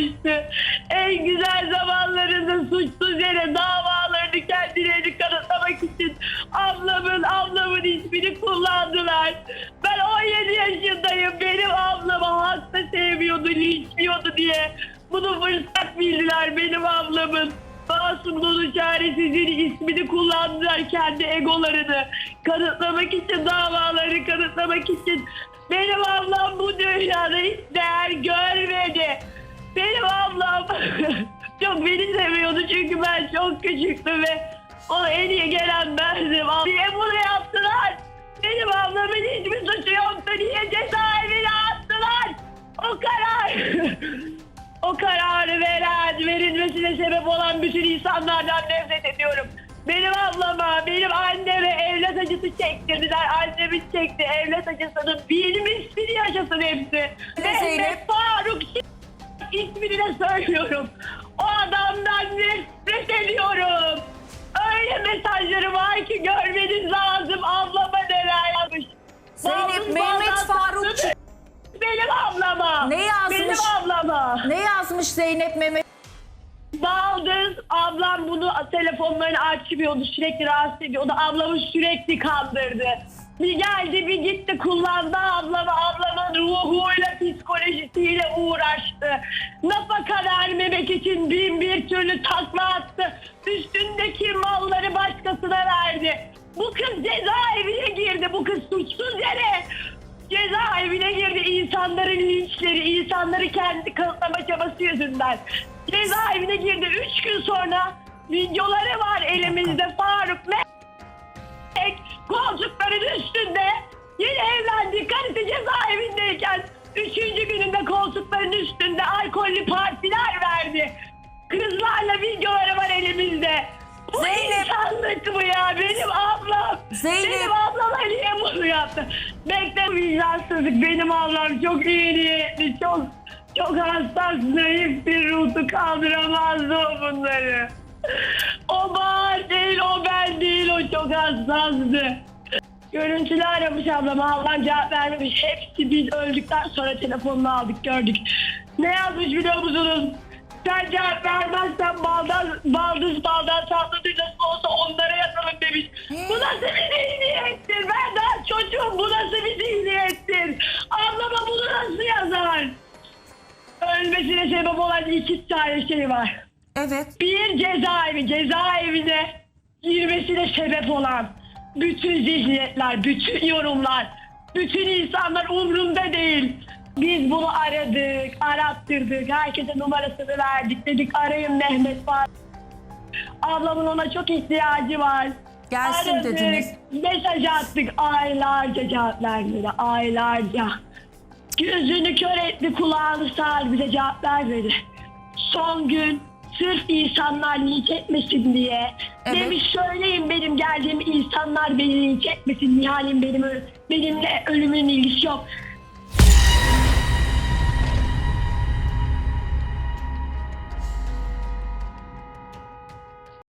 yaşamıştı. En güzel zamanlarında suçsuz yere davalarını kendilerini kanıtlamak için ablamın ablamın ismini kullandılar. Ben 17 yaşındayım. Benim ablamı hasta sevmiyordu, linçliyordu diye. Bunu fırsat bildiler benim ablamın. Masumluğunun çaresizliğini ismini kullandılar kendi egolarını. Kanıtlamak için davaları kanıtlamak için. Benim ablam bu dünyada hiç değer görmedi. Küçüktüm ve ona en iyi gelen bendim. Niye bunu yaptılar? Benim ablamın hiçbir suçu yoktu. Niye cezaevine attılar? O karar. o kararı veren, verilmesine sebep olan bütün insanlardan nefret ediyorum. Benim ablama, benim anneme evlat acısı çektirdiler. Annemin çekti evlat acısının bilmişsini yaşasın hepsi. Mehmet Faruk ismini de söylüyorum. O adamdan nefret Mehmet Faruk Benim ablama. Ne yazmış? Benim ablama. Ne yazmış Zeynep Mehmet? Baldız ablam bunu telefonlarını açmıyordu sürekli rahatsız ediyordu. Ablamı sürekli kandırdı. Bir geldi bir gitti kullandı ablamı ablamın ruhuyla psikolojisiyle uğraştı. Nafaka vermemek için bin bir türlü takla attı. Üstündeki malları başkasına verdi. Bu kız cezaevine girdi. Bu kız suçsuz yere cezaevine girdi insanların linçleri, insanları kendi kanıtlama çabası yüzünden. Cezaevine girdi. Üç gün sonra videoları var elimizde Faruk Mek koltukların üstünde yeni evlendi karısı cezaevindeyken üçüncü gününde koltukların üstünde alkollü partiler verdi. Kızlarla videoları var elimizde. Bu Zeynep. İnsanlık mı ya? Benim ablam. Zeynep. Benim ablama niye bunu yaptı? Bekle vicdansızlık. Benim ablam çok iyi niyetli, çok çok hassas, zayıf bir ruhu kaldıramazdı o bunları. O bağır değil, o ben değil, o çok hassastı. Görüntülü aramış ablam, ablam cevap vermemiş. Hepsi biz öldükten sonra telefonunu aldık, gördük. Ne yazmış biliyor musunuz? Sen cevap vermezsen baldan, iki tane şey var. Evet. Bir cezaevi, cezaevine girmesine sebep olan bütün zihniyetler, bütün yorumlar, bütün insanlar umrumda değil. Biz bunu aradık, arattırdık, herkese numarasını verdik. Dedik arayın Mehmet var. Ablamın ona çok ihtiyacı var. Gelsin Aradık, dediniz. Mesaj attık, aylarca cevap vermedi, aylarca. Gözünü kör etti, kulağını sağır bize cevap vermedi. Son gün sırf insanlar linç etmesin diye Evet. demiş söyleyin benim geldiğim insanlar beni linç etmesin. Nihal'in benim benimle ölümün ilgisi yok.